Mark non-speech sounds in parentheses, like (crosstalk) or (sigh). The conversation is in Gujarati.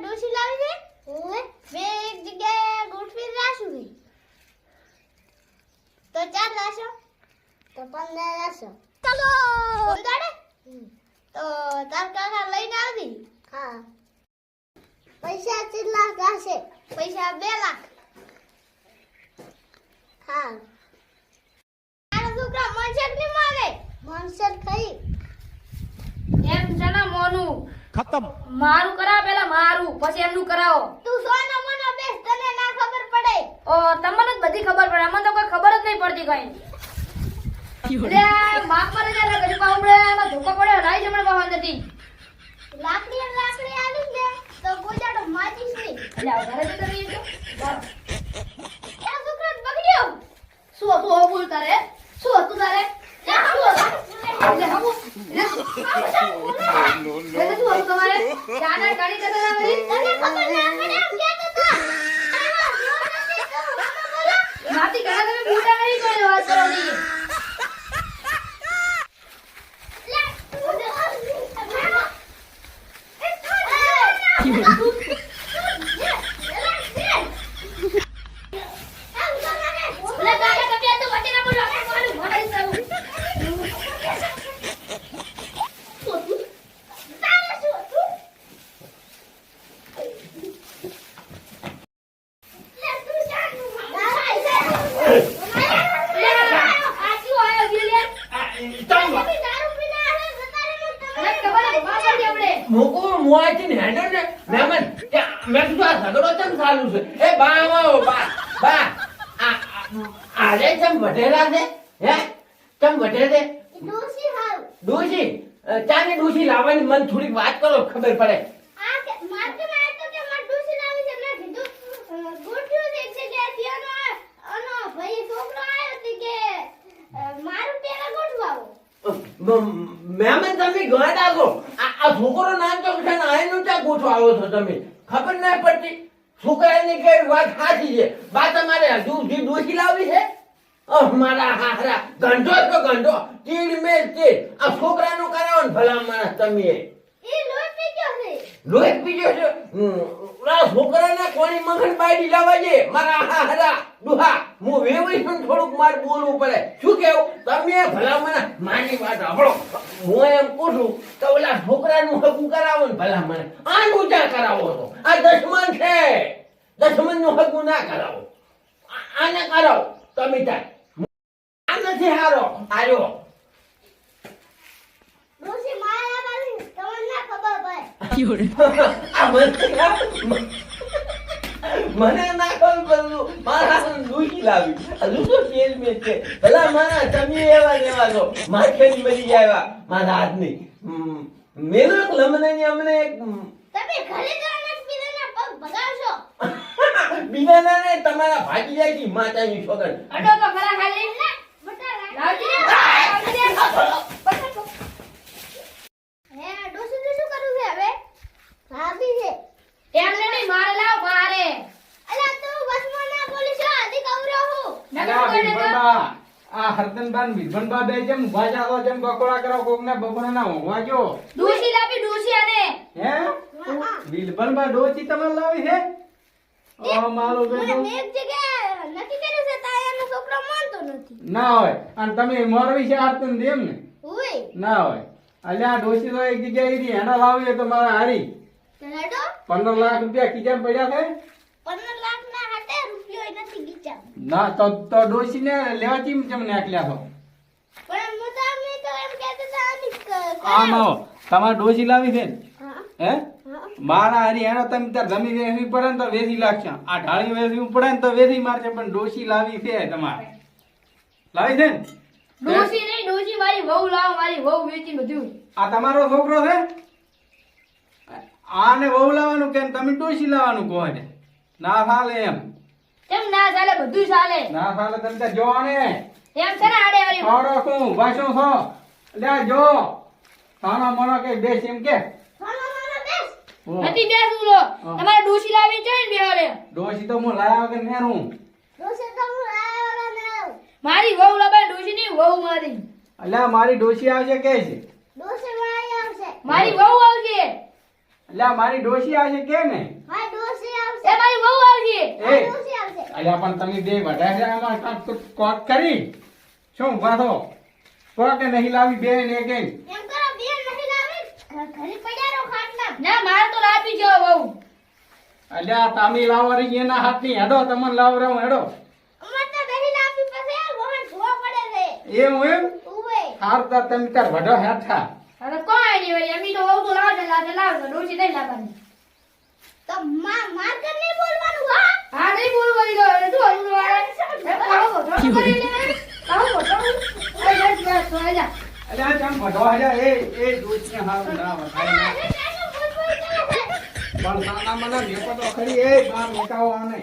ડોસી લાવી દે. હું બે એક જગ્યાએ ગોઠવી રાખું નહીં તો ચાર રાશો તો પંદર રાશો ચલો. દાડે તો તાર કાકા લઈને આવી. હા. પૈસા કેટલા થશે પૈસા બે લાખ. હા તારા છોકરા મનસરની માગે મનસર ખાઈ એમ છે ને મોનું ખતમ. મારું કરાવો પેલા મારું પછી એમનું કરાવો. તું સો મનો બેસ તને ના ખબર પડે. ઓ તમને જ બધી ખબર પડે. અમને તો કોઈ ખબર જ નહીં પડતી કઈ. એટલે માફ કરે જ એટલે ઘડી પાઉડે એમાં ધોકો પડ્યો લાઈ જમણે બહાર નથી લાકડી લાકડી આવી લે તો ગોજાડો માચીસ નહીં. એટલે ઘરે જતો રહી છો? આ બગડ્યો. શું હતું હવે બોલ તારે? શું હતું તારે? જા એટલે હમુ એટલે શું હતું તમારે ચાના કાઢી જતો હતા તને ખબર ના પડે એમ કહેતો તો માથી ઘણા તમે મોટા નહીં કોઈ વાત કરો ની એટલે કાકા તમે આ તો વચ્ચે ના બોલો આપણે મારું ભણાઈ સારું આ શું આયો ગિલિયન મને ખબર જ માં પડી આપણે ને હેડો ને મેમન મેં કીધું આ ઝઘડો કેમ ચાલુ છે? એ બા આવો બા બા આ આ- આરે ચમ વઢેલા છે? હે? ચમ વઢે છે? ડોશી ચાની ડોશી લાવવાની મન થોડીક વાત કરો ખબર પડે. મ- મેમન તમે ગણ આગો. આ છોકરો નાનતો છે ને આયનું ચા ગોઠો આવો છો તમે? ખબર ના પડતી. છોકરાની કઈ વાત સાચી છે. બા તમારે હજુ જે ડોશી લાવી છે? અહ, મારા હારા ગંઢો તો ગંઢો. તીડ મેલ તીડ આ છોકરાનું કરાવો ને ભલા માણસ તમે. લોહી પીજો છે. હમ, છોકરાને કોણી મખણ બાયડી લાવવા દે? મારા હારા દુહા. હું વેવરી પણ થોડુંક માર બોલવું પડે. શું કેવું? તમે ભલા મને વાત સાંભળો. હું એમ પૂછું તો ઓલા છોકરાનું હકું કરાવો ને ભલા મને. આનું કરાવો તો. આ દશમન છે. દશમનનું હકું ના કરાવો. આને કરાવો. તમે તાર. આ નથી હારો. આયો ડોશી માયા વાળી તમને ના ખબર પડે આ (laughs) મને મને ના ખબર મારા દૂધી લાવી. આ તો તેલ મેં છે. ભલા મારા તમે એવા ને એવા છો માખેની મરી ગયા મારા હાથની મેલો લમને અમને એક તમે ઘરે જવાના પીલાના પગ ભગાવશો. (laughs) બીજાના ને તમારા ભાગી જાય છે માતાની છોકર. અડો તો ખરા ખાલી (laughs) બટા લાવજી ને લાવજી ને બસ હે ડોશી ને શું કરવું છે હવે ભાભી છે એમને નહીં મારે લાવ મારે અલા તું બસમાં ના બોલી છો આધી કવરો હું નકર અલા, કોઈને વિરભણબા, આ હરદનબા ને વિરભણબા બે જેમ ઊભા ચાલો જેમ બકોડા કરો કોકને બપોરે ના હોવા જો. દોશી લાવી ડોશી અને હે? વિરભણબા ડોચી તમારે લાવી છે ઓ મારું મેં એક જગ્યાએ નથી કર્યું છે તાયાનો છોકરો માનતો નથી. ના હોય. અને તમે મોરવી છે હરદન દેમ ને? હોય ના હોય. અલ્યા ડોશી તો એક જગ્યાએ ઈ એના લાવી તો મારે હારી. પંદર લાખ રૂપિયા કીધા પડ્યા છે. પંદર લાખ ના હાટે રૂપિયો નથી ગીચા ના તો તો ડોશી ને લેવા ચીમ ચમ નાખ્યા છો પણ હું તો અમે તો એમ કહેતો હતા આની આમ આવો તમારે ડોશી લાવી છે હે. મારા હરી એનો તમે તાર જમી વેચવી પડે ને તો વેચી લાગશે આ ઢાળી વેચવી પડે ને તો વેચી મારશે પણ ડોશી લાવી છે તમારે. લાવી છે ને? ડોશી નહીં ડોશી મારી વહુ લાવ મારી વહુ વેચી બધું. આ તમારો છોકરો છે? આને વહુ લાવવાનું કે તમે ડોશી લાવવાનું કહો ને ના ચાલે એમ. કેમ ના ચાલે? બધું ચાલે. ના ચાલે તમે તો જો ને. એમ છે ને આડે વાળી આવડો શું? ભાષો છો? લે જો. સાનો મનો કે બેસ એમ કે? નથી બેસ? હો. નથી બેસવું લો હા. તમારે ડોશી લાવી છે ને બેહારે ડોશી તો હું લાયા વગર નેરું. ડોશી તો હું લાવવાનો ને આવું. મારી વહુ લાવે ડોશી નહીં વહુ મારી. અલ્યા મારી ડોશી આવશે કે છે? ડોશી મારી આવશે. મારી વહુ આવશે. એટલે મારી ડોશી આવશે કે ને? હા ડોશી આવશે. એ મારી વહુ આવશે. એ. અલ્યા પણ તમે બે વધારે કાંક તો કોક કરી. શું ઊભા થો કોક કે નહીં લાવી બે ને એક. એમ. કરો બે નહીં લાવી. ઘરે પડ્યા રહો ખાટલા ના માર તો લાવી જો બહુ. અલ્યા તમે રહી એના હાથની હેડો તમને રહો હેડો. અમાર તો બેહી લાવી પછી વહન ધોવા પડે છે. એમ એમ? ઉવે. હાર તો તમે તાર વડો હેઠા. અરે કોઈ નહીં વળી એમની તો વહુ તો લાવજે લાવજે લાવ ડોશી નહીં લાવવાની. તો મા માર કર પણ મને મેકો તો ખરી એ બાર મેકાવો આને.